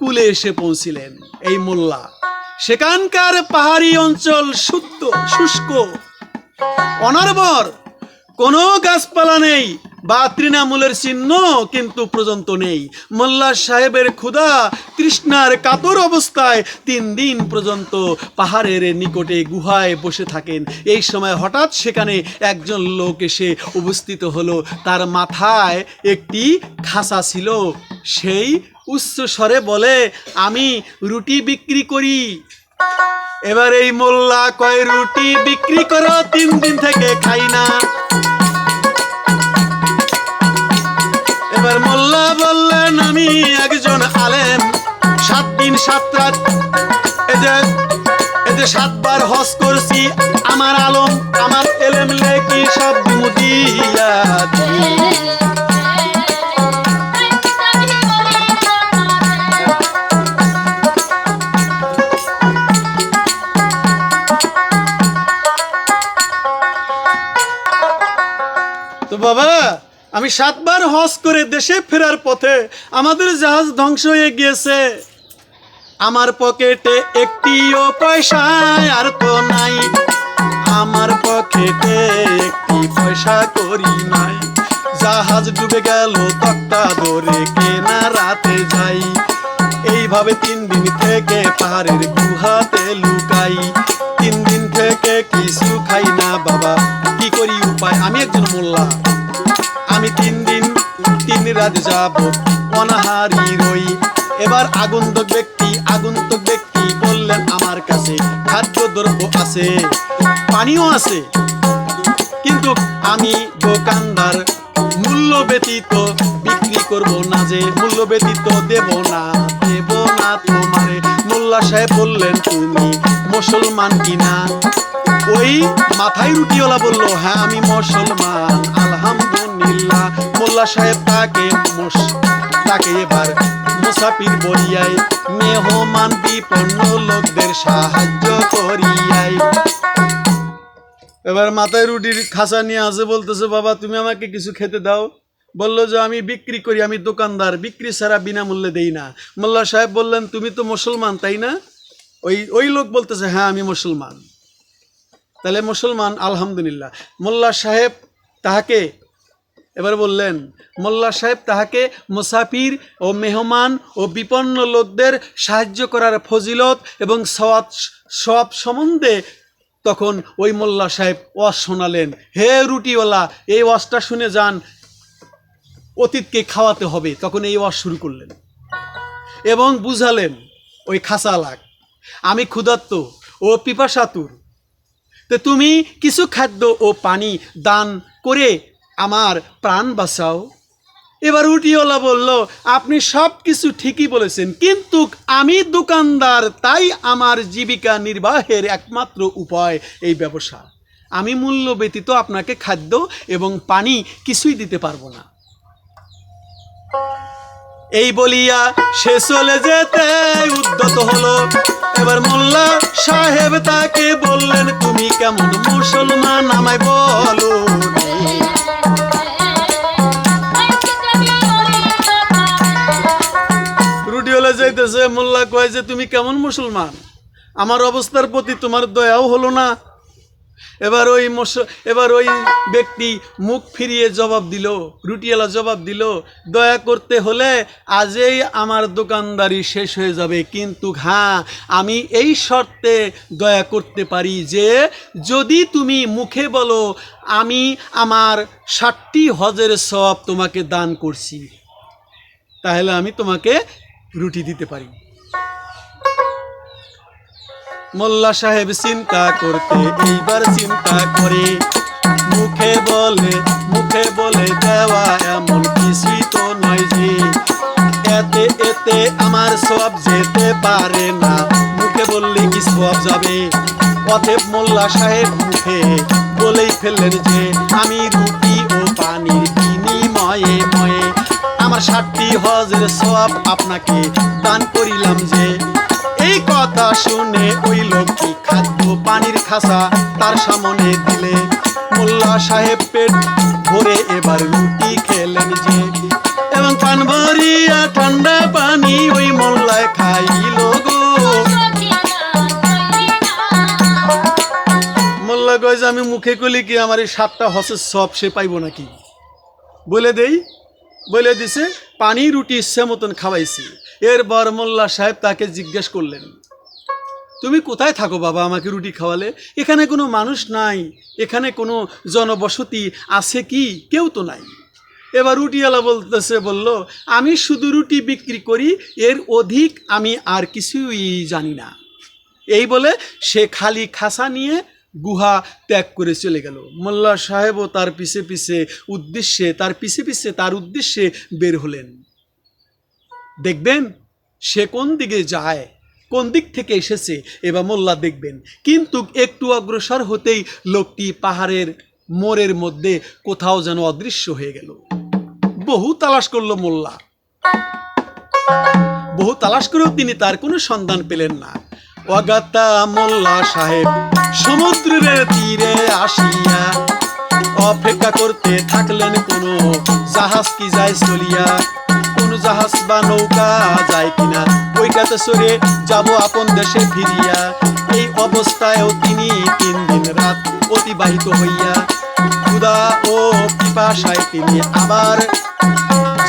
কুলে এসে পৌঁছিলেন এই মোল্লা। সেখানকার পাহাড়ি অঞ্চল শুদ্ধ শুষ্ক, অনর্বর। কোনো গাছপালা নেই, বা তৃণমূলের চিহ্ন কিন্তু পর্যন্ত নেই। মোল্লা সাহেবের ক্ষুধা, তৃষ্ণার কাতর অবস্থায় তিন দিন পর্যন্ত পাহাড়ের নিকটে গুহায় বসে থাকেন। এই সময় হঠাৎ সেখানে একজন লোক এসে উপস্থিত হলো। তার মাথায় একটি খাসা ছিল, সেই উচ্চ স্বরে বলে, আমি রুটি বিক্রি করি। এবার এই মোল্লা কয়, রুটি বিক্রি করো, তিন দিন থেকে খাই না। এবার মোল্লা বললেন, আমি একজন আলেম, সাত দিন সাত রাত এদের এদের সাতবার হজ করছি। আমার আলম, আমার এলেম লেকি সব মুদিয়া বাবা, আমি সাতবার হজ করে দেশে ফেরার পথে আমাদের জাহাজ ধ্বংস হয়ে গিয়েছে। আমার পকেটে একটিও পয়সা আর তো নাই। আমার পকেটে একটি পয়সা করি নাই। জাহাজ ডুবে গেল, তক্তা ধরে কেনা রাতে যাই। এইভাবে তিন দিন থেকে পাহাড়ের গুহাতে লুকাই। তিন দিন থেকে কিছু খাই না বাবা, কি করি উপায়? আমি একজন মোল্লা। রাত যাব, অনাহারি রই। এবার আগন্তুক ব্যক্তি আগন্তুক ব্যক্তি বললেন, আমার কাছে খাদ্যদ্রব্য আছে, পানিও আছে। কিন্তু আমি দোকানদার, মূল্য ব্যতীত বিক্রি করব না যে, মূল্য ব্যতীত দেব না দেব না তোমারে। মোল্লা সাহেব বললেন, তুমি মুসলমান কিনা? ওই মাথায় রুটিওয়ালা বলল হ্যাঁ আমি মুসলমান আলহামদুলিল্লাহ মোল্লা সাহেব তাকে তাকে এবার মুসাফির বলিয়াই, মেহমান বিপন্ন লোকদের সাহায্য করিয়াই। এবার মাথায় রুটির খাসা নিয়ে আসে, বলতেছে, বাবা, তুমি আমাকে কিছু খেতে দাও। বলল যে, আমি বিক্রি করি, আমি দোকানদার, বিক্রি ছাড়া বিনামূল্যে দেই না। মোল্লা সাহেব বললেন, তুমি তো মুসলমান, তাই না? ওই ওই লোক বলতেছে হ্যাঁ আমি মুসলমান। তাহলে মুসলমান, আলহামদুলিল্লাহ। মোল্লা সাহেব তাহাকে এবার বললেন, মোল্লা সাহেব তাহাকে মুসাফির ও মেহমান ও বিপন্ন লোকদের সাহায্য করার ফজিলত এবং সওয়াব সব সম্বন্ধে তখন ওই মোল্লা সাহেব ওয়াজ শোনালেন, হে রুটিওয়ালা, এই ওয়াজটা শুনে যান, অতীতকে খাওয়াতে হবে। তখন এই ওয়াজ শুরু করলেন এবং বুঝালেন, ওই খাসালাক আমি ক্ষুধার্ত ও পিপাসাতুর। তো তুমি কিছু খাদ্য ও পানি দান করে আমার প্রাণ বাঁচাও। এবার উটিওয়ালা বলল, আপনি সব কিছু ঠিকই বলেছেন, কিন্তু আমি দোকানদার, তাই আমার জীবিকা নির্বাহের একমাত্র উপায় এই ব্যবসা। আমি মূল্য ব্যতীত আপনাকে খাদ্য এবং পানি কিছুই দিতে পারব না। এই বলিয়া সে চলে যেতে উদ্যত হলো। এবার মোল্লা সাহেব তাকে বললেন, তুমি কেমন মুসলমান, আমায় বলো রুডিওলা যাইতেছে, মোল্লা কয় যে, তুমি কেমন মুসলমান? আমার অবস্থার প্রতি তোমার দয়াও হলো না। এবার ওই এবার ওই ব্যক্তি মুখ ফিরিয়ে জবাব দিল, রুটিওয়ালা জবাব দিল, দয়া করতে হলে আজই আমার দোকানদারি শেষ হয়ে যাবে। কিন্তু হ্যাঁ আমি এই শর্তে দয়া করতে পারি যে, যদি তুমি মুখে বলো, আমি আমার ষাটটি হজের সব তোমাকে দান করছি। তাহলে আমি তোমাকে রুটি দিতে পারি। মোল্লা সাহেব চিন্তা করতে, এইবার চিন্তা করে। মুখে বলে মুখে বলে দেওয়া এমন কিছুই তো নয় যে, এতে এতে আমার সব যেতে পারে না। মুখে বললে কি সব যাবে? অতএব মোল্লা সাহেব মুখে বলেই ফেললেন যে, আমি রুটি ষাটটি হজের সব আপনাকে দান করিলাম যে, এই কথা শুনে ওই লোকটি খাদ্য পানির খাসা তার সামনে দিলে। মোল্লা সাহেব পেট ভরে এবার রুটি খেলেন যে, এবং পান ভরিয়া ঠান্ডা পানি ওই মোল্লায় খাইল মোল্লা কয় যে, আমি মুখে কলি কি আমার এই সাতটা হসের সব সে পাইব নাকি? বলে দেই বলে দিছে, পানি রুটি ইচ্ছে মতন খাওয়াইছি। এরপর মোল্লা সাহেব তাকে জিজ্ঞেস করলেন, তুমি কোথায় থাকো বাবা আমাকে রুটি খাওয়ালে? এখানে কোনো মানুষ নাই, এখানে কোনো জনবসতি আছে কি? কেউ তো নাই। এবার রুটিওয়ালা বলতেছে, বলল, আমি শুধু রুটি বিক্রি করি, এর অধিক আমি আর কিছুই জানি না। এই বলে সে খালি খাসা নিয়ে গুহা ত্যাগ করে চলে গেল। মোল্লা সাহেবও তার পিছে পিছে উদ্দেশ্যে, তার পিছে পিছে তার উদ্দেশ্যে বের হলেন। দেখবেন সে কোন দিকে যায়, কোন দিক থেকে এসেছে, এবার মোল্লা দেখবেন। কিন্তু একটু অগ্রসর হতেই লোকটি পাহাড়ের মোড়ের মধ্যে কোথাও যেন অদৃশ্য হয়ে গেল। বহু তালাশ করল মোল্লা। বহু তালাশ করেও তিনি তার কোনো সন্ধান পেলেন না। অগাতা মোল্লা সাহেব। সমুদ্রের তীরে আসিয়া অপেক্ষা করতে থাকলেন কোন জাহাজ কি যায় চলিয়া? কোন জাহাজ বা নৌকা যায় কিনা? ওইটাতে সরে যাব আপন দেশে ফিরিয়া। এই অবস্থায়ও তিনি তিন দিন রাত অতিবাহিত হইয়া। ক্ষুদা ও পিপাসায় তিনি আবার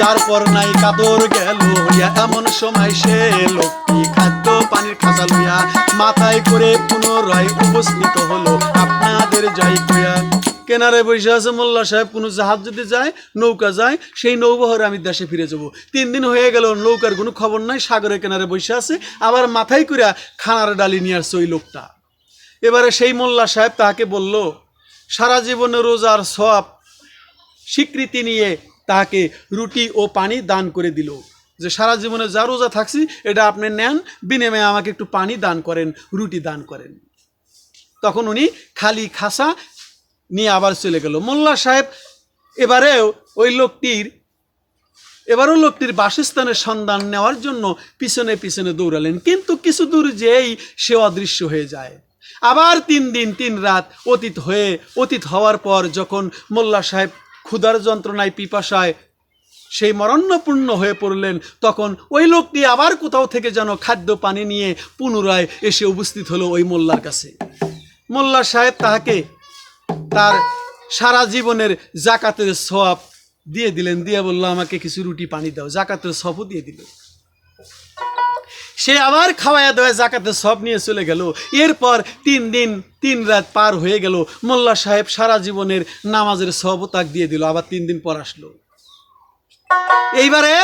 যার পর নাই কাদর গেল হইয়া এমন সময় সে লোকটি খাদ্য পানির খাঁচা লইয়া মাথায় করে পুনরায় উপস্থিত হলো। আপনাদের যাই কইয়া। কেনারে বসে আছে, মোল্লা সাহেব, কোনো জাহাজ যদি যায়, নৌকা যায়, সেই নৌবহরে আমি দেশে ফিরে যাব। তিন দিন হয়ে গেল, নৌকার কোনো খবর নাই সাগরের কেনারে বসে আছে, আবার মাথায় করে খানার ডালি নিয়ে আসছে ওই লোকটা। এবারে সেই মোল্লা সাহেব তাহাকে বলল, সারা জীবনে রোজার সব স্বীকৃতি নিয়ে তাহাকে রুটি ও পানি দান করে দিল। যে সারা জীবনে যা রোজা থাকছি, এটা আপনি নেন, বিনিময়ে আমাকে একটু পানি দান করেন, রুটি দান করেন। তখন উনি খালি খাসা নিয়ে আবার চলে গেল। মোল্লা সাহেব এবারেও ওই লোকটির, এবারও লোকটির বাসস্থানের সন্ধান নেওয়ার জন্য পিছনে পিছনে দৌড়ালেন। কিন্তু কিছু দূর যেই সে অদৃশ্য হয়ে যায়। আবার তিন দিন, তিন রাত অতীত হয়ে, অতীত হওয়ার পর যখন মোল্লা সাহেব ক্ষুধার যন্ত্রণায় পিপাসায় সেই মরণ্যপূর্ণ হয়ে পড়লেন, তখন ওই লোকটি আবার কোথাও থেকে যেন খাদ্য পানি নিয়ে পুনরায় এসে উপস্থিত হলো ওই মোল্লার কাছে। মোল্লা সাহেব তাহাকে তার সারা জীবনের জাকাতের সব দিয়ে দিলেন, দিয়ে বলল, আমাকে কিছু রুটি পানি দাও। জাকাতের সবও দিয়ে দিল। সে আবার খাওয়াইয়া দেওয়া জাকাতের সব নিয়ে চলে গেল। এরপর তিন দিন, তিন রাত পার হয়ে গেল। মোল্লা সাহেব সারা জীবনের নামাজের সবও তাক দিয়ে দিল, আবার তিন দিন পর আসলো। এইবারে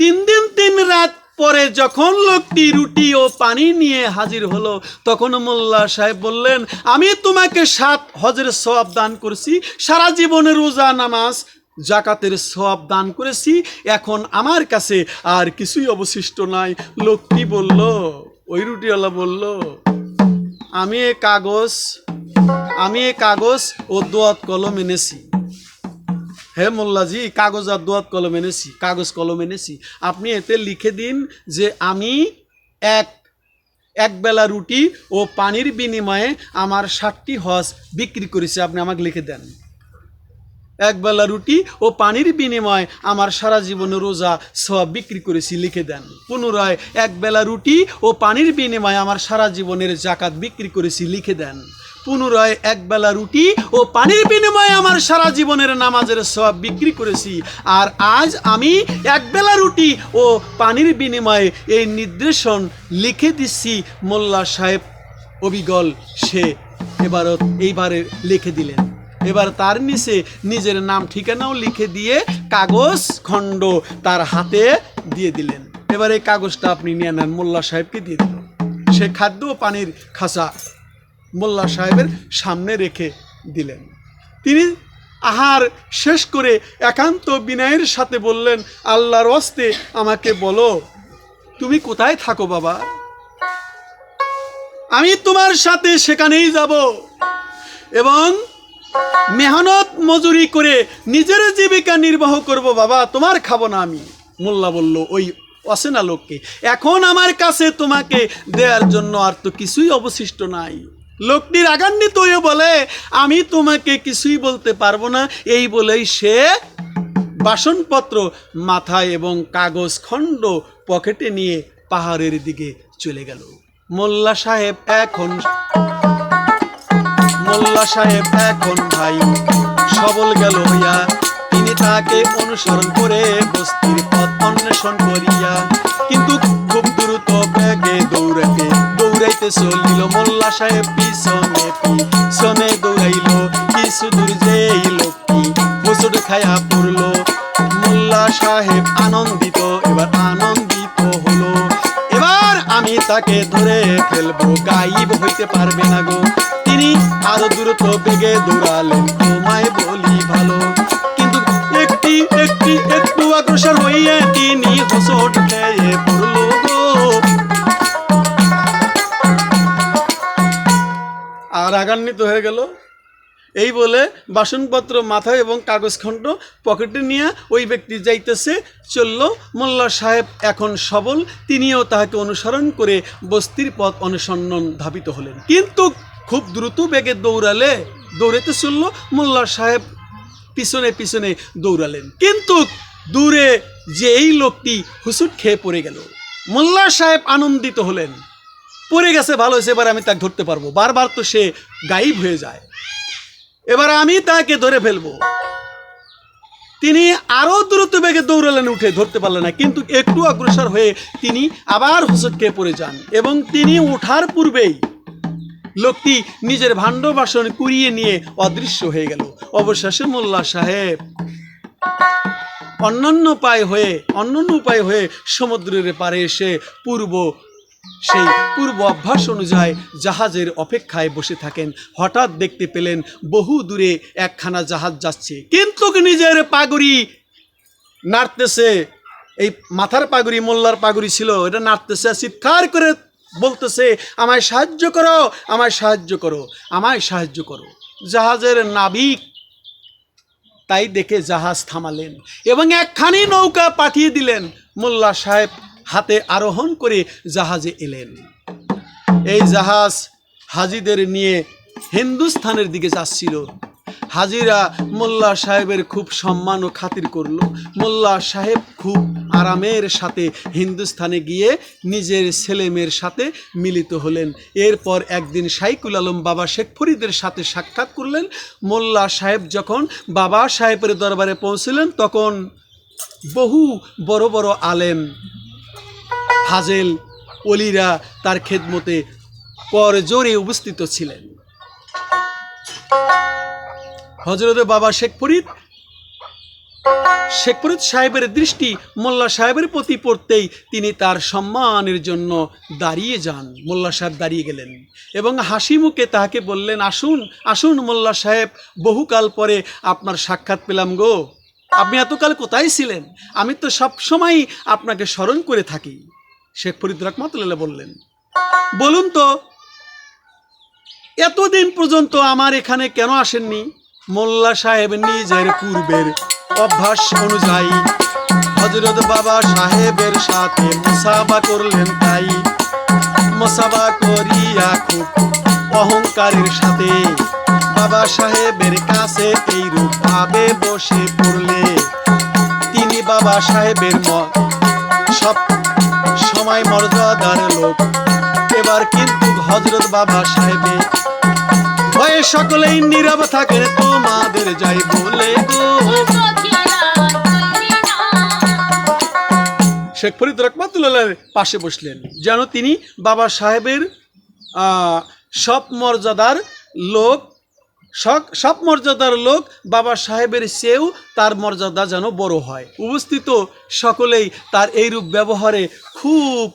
তিন দিন, তিন রাত পরে যখন লোকটি রুটি ও পানি নিয়ে হাজির হলো, তখন মোল্লা সাহেব বললেন, আমি তোমাকে সাত হজের সব দান করছি। সারা জীবনে রোজা, নামাজ জাকাতের সব দান করেছি, এখন আমার কাছে আর কিছুই অবশিষ্ট নাই। লোকটি বলল, ওই রুটিওয়ালা বলল, আমি এ কাগজ, আমি এ কাগজ ও দোয়াত কলম এনেছি। হে মোল্লাজি, কাগজ আর দোয়াত কলম এনেছি, কাগজ কলম এনেছি। আপনি এতে লিখে দিন যে আমি এক এক বেলা রুটি ও পানির বিনিময়ে আমার ষাটটি হজ বিক্রি করেছি। আপনি আমাকে লিখে দেন। এক বেলা রুটি ও পানির বিনিময়ে আমার সারা জীবনে রোজা সব বিক্রি করেছি, লিখে দেন। পুনরায় এক বেলা রুটি ও পানির বিনিময়ে আমার সারা জীবনের জাকাত বিক্রি করেছি, লিখে দেন। পুনরায় এক বেলা রুটি ও পানির বিনিময়ে আমার সারা জীবনের নামাজের সব বিক্রি করেছি। আর আজ আমি এক বেলা রুটি ও পানির বিনিময়ে এই নির্দেশন লিখে দিচ্ছি, মোল্লা সাহেব অবিগল সে এবারও এইবারে লিখে দিলেন। এবার তার নিচে নিজের নাম ঠিকানাও লিখে দিয়ে কাগজ খণ্ড তার হাতে দিয়ে দিলেন। এবার এই কাগজটা আপনি নিয়ে নেন মোল্লা সাহেবকে দিয়ে দিল। সে খাদ্য ও পানির খাসা মোল্লা সাহেবের সামনে রেখে দিলেন। তিনি আহার শেষ করে একান্ত বিনয়ের সাথে বললেন, আল্লাহর অস্তে আমাকে বলো, তুমি কোথায় থাকো বাবা? আমি তোমার সাথে সেখানেই যাব এবং মেহনত মজুরি করে নিজের জীবিকা নির্বাহ করব বাবা, তোমার খাব না আমি। মোল্লা বলল, ওই অসেনা লোককে। এখন আমার কাছে তোমাকে দেওয়ার জন্য আর তো কিছুই অবশিষ্ট নাই। লোকটি রাগান্বিত হয়ে বলে, আমি তোমাকে কিছুই বলতে পারব না। এই বলেই সে বাসনপত্র মাথায় এবং কাগজ খণ্ড পকেটে নিয়ে পাহাড়ের দিকে চলে গেল। মোল্লা সাহেব এখন মোল্লা সাহেব এখন ভাই। সবল গেল হইয়া, তিনি তাকে অনুসরণ করে বস্তির পথ অন্বেষণ করিয়া, কিন্তু খুব দ্রুত ব্যাগে দৌড়াইতে দৌড়াইতে চলিল মোল্লা সাহেব পিছনে পিছনে দৌড়াইল, কিছু দূর যেই লোকটি হোসট খায়া পড়ল। মোল্লা সাহেব আনন্দিত, এবার আনন্দিত হলো। এবার আমি তাকে ধরে ফেলব, গাইব হইতে পারবে না গো। তিনি আরও দ্রুত বেগে দৌড়ালেন। তোমায় বলি ভালো, কিন্তু একটি একটি, একটু অগ্রসর হইয়া তিনি হোসট খেয়ে পড়ল আর রাগান্বিত হয়ে গেল। এই বলে বাসনপত্র মাথায় এবং কাগজ খণ্ড পকেটে নিয়ে ওই ব্যক্তি যাইতেছে। চলল, মোল্লা সাহেব এখন সবল, তিনিও তাহাকে অনুসরণ করে বস্তির পথ অনুসন্ধান ধাবিত হলেন। কিন্তু খুব দ্রুত বেগে দৌড়ালে দৌড়াতে চলল মোল্লা সাহেব পিছনে পিছনে দৌড়ালেন। কিন্তু দূরে যে এই লোকটি হুসুট খেয়ে পড়ে গেল। মোল্লা সাহেব আনন্দিত হলেন। পড়ে গেছে, ভালো হয়েছে, এবার আমি তাকে ধরতে পারব। বারবার তো সে গায়েব হয়ে যায়। এবার আমি তাকে ধরে ফেলব। তিনি আরও দ্রুত বেগে দৌড়ালেন, উঠে ধরতে পারলেন না। কিন্তু একটু অগ্রসর হয়ে তিনি আবার হুসুট খেয়ে পড়ে যান এবং তিনি ওঠার পূর্বেই লোকটি নিজের ভাণ্ড বাসন কুড়িয়ে নিয়ে অদৃশ্য হয়ে গেল। অবশেষে মোল্লা সাহেব অন্যান্য উপায় হয়ে, অন্যান্য উপায় হয়ে সমুদ্রের পারে এসে পূর্ব, সেই পূর্ব অভ্যাস অনুযায়ী জাহাজের অপেক্ষায় বসে থাকেন। হঠাৎ দেখতে পেলেন বহু দূরে একখানা জাহাজ যাচ্ছে। কিন্তু নিজের পাগড়ি নাড়তেছে। এই মাথার পাগড়ি, মোল্লার পাগড়ি ছিল, এটা নাড়তেছে, চিৎকার করে বলতেছে, আমায় সাহায্য করো, আমায় সাহায্য করো, আমায় সাহায্য করো। জাহাজের নাবিক তাই দেখে জাহাজ থামালেন এবং একখানি নৌকা পাঠিয়ে দিলেন। মোল্লা সাহেব হাতে আরোহণ করে জাহাজে এলেন। এই জাহাজ হাজিদের নিয়ে হিন্দুস্থানের দিকে যাচ্ছিল। হাজিরা মোল্লা সাহেবের খুব সম্মান ও খাতির করল। মোল্লা সাহেব খুব আরামের সাথে হিন্দুস্থানে গিয়ে নিজের ছেলে মেয়ের সাথে মিলিত হলেন। এরপর একদিন সাইকুল আলম বাবা শেখ ফরিদের সাথে সাক্ষাৎ করলেন। মোল্লা সাহেব যখন বাবা সাহেবের দরবারে পৌঁছলেন, তখন বহু বড় বড় আলেম, ফাজেল অলিরা তার খেদমতে কর জোরে উপস্থিত ছিলেন। হজরত বাবা শেখ ফরিদ শেখ ফরিদ সাহেবের দৃষ্টি মোল্লা সাহেবের প্রতি পড়তেই তিনি তার সম্মানের জন্য দাঁড়িয়ে যান। মোল্লা সাহেব দাঁড়িয়ে গেলেন এবং হাসি মুখে তাহাকে বললেন, আসুন আসুন মোল্লা সাহেব, বহুকাল পরে আপনার সাক্ষাৎ পেলাম গো। আপনি এতকাল কোথায় ছিলেন? আমি তো সব সময় আপনাকে স্মরণ করে থাকি। শেখ ফরিদ রহমতুল্লাহ বললেন, বলুন তো, এতদিন পর্যন্ত আমার এখানে কেন আসেননি? মোল্লা সাহেব নিজের পূর্বের অভ্যাস অনুযায়ী হজরত বাবা সাহেবের সাথে মুসাফা করলেন তাই। মোসাবা করিয়া খুব অহংকারের সাথে বাবা সাহেবের কাছে এই রূপ ভাবে বসে পড়লে। তিনি বাবা সাহেবের মত সব সময় মর্যাদার লোক। এবার কিন্তু হজরত বাবা সাহেবে ভয়ে সকলেই নীরব থাকেন তোমাদের যাই বলে শেখ ফরিদ রহমাতুল্লাহ পাশে বসলেন, যেন তিনি বাবা সাহেবের সব মর্যাদার লোক সব- সব মর্যাদার লোক, বাবা সাহেবের চেয়েও তার মর্যাদা যেন বড় হয়। উপস্থিত সকলেই তার এইরূপ ব্যবহারে খুব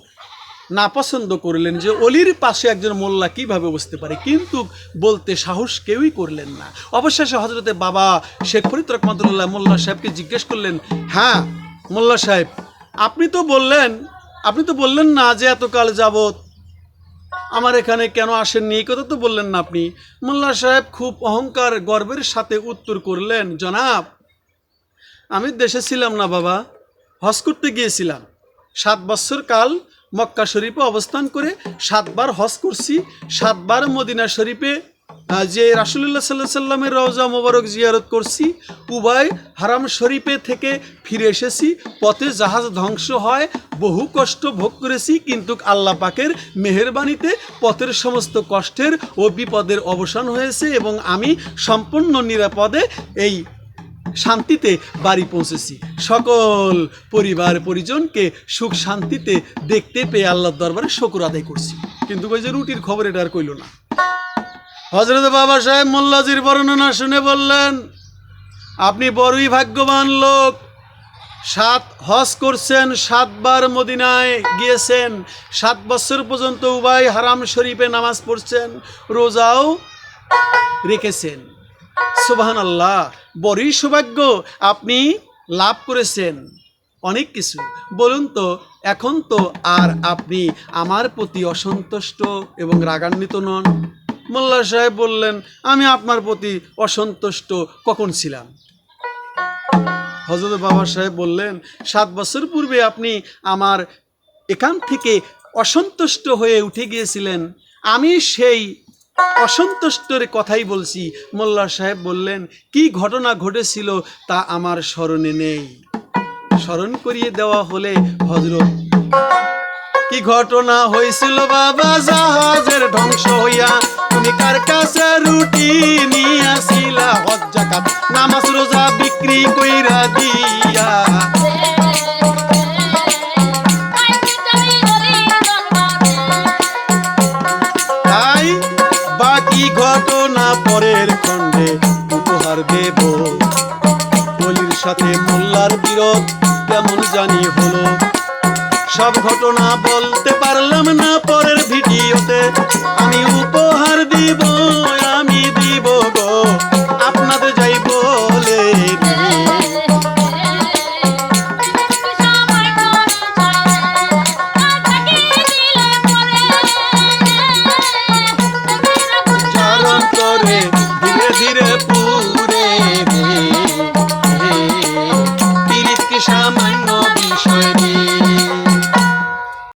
নাপছন্দ করলেন যে অলির পাশে একজন মোল্লা কীভাবে বসতে পারে, কিন্তু বলতে সাহস কেউই করলেন না। অবশেষে হজরতে বাবা শেখ ফরিদ রহমতুল্লাহ মোল্লা সাহেবকে জিজ্ঞেস করলেন হ্যাঁ মোল্লা সাহেব, আপনি তো বললেন, আপনি তো বললেন না যে এতকাল যাবত আমার এখানে কেন আসেননি? এই কথা তো বললেন না আপনি। মোল্লা সাহেব খুব অহংকার গর্বের সাথে উত্তর করলেন, জনাব, আমি দেশে ছিলাম না বাবা, হজ করতে গিয়েছিলাম। সাত বছর কাল মক্কা শরীফে অবস্থান করে সাতবার হজ করছি। সাতবার মদিনা শরীফে যে রাসুল্লাহ সাল্লাহ সাল্লামের রওজা মোবারক জিয়ারত করছি উভয় হারাম শরীফে থেকে ফিরে এসেছি। পথে জাহাজ ধ্বংস হয়, বহু কষ্ট ভোগ করেছি, কিন্তু আল্লাহ পাকের মেহেরবানিতে পথের সমস্ত কষ্টের ও বিপদের অবসান হয়েছে এবং আমি সম্পূর্ণ নিরাপদে এই শান্তিতে বাড়ি পৌঁছেছি। সকল পরিবার, পরিজনকে সুখ শান্তিতে দেখতে পেয়ে আল্লাহর দরবারে শকুর আদায় করছি। কিন্তু ওই যে রুটির খবর এটা আর কইল না। হজরত বাবা সাহেব মোল্লাজির বর্ণনা শুনে বললেন, আপনি বড়ই ভাগ্যবান লোক। সাত হজ করছেন, সাতবার মদিনায় গিয়েছেন, সাত বছর পর্যন্ত উভয় হারাম শরীফে নামাজ পড়ছেন, রোজাও রেখেছেন। সুবাহান আল্লাহ বড়ই সৌভাগ্য আপনি লাভ করেছেন। অনেক কিছু। বলুন তো, এখন তো আর আপনি আমার প্রতি অসন্তুষ্ট এবং রাগান্বিত নন? মোল্লা সাহেব বললেন, আমি আপনার প্রতি অসন্তুষ্ট কখন ছিলাম? হজরত বাবা সাহেব বললেন, সাত বছর পূর্বে আপনি আমার এখান থেকে অসন্তুষ্ট হয়ে উঠে গিয়েছিলেন। আমি সেই অসন্তুষ্টর কথাই বলছি। মোল্লা সাহেব বললেন, কি ঘটনা ঘটেছিল তা আমার স্মরণে নেই। স্মরণ করিয়ে দেওয়া হলে হজরত কি ঘটনা হয়েছিল বাবা? জাহাজের ধ্বংস হইয়া তুমি কার কাছে রুটি নিয়াছিলা হজ জাকাত নামাজ রোজা বিক্রি কইরা দিয়া। পরের খণ্ডে উপহার দেব। বলির সাথে মোল্লার বিরোধ কেমন জানি হলো। সব ঘটনা বলতে পারলাম না পরের ভিডিওতে। আমি উপহার দিব দিব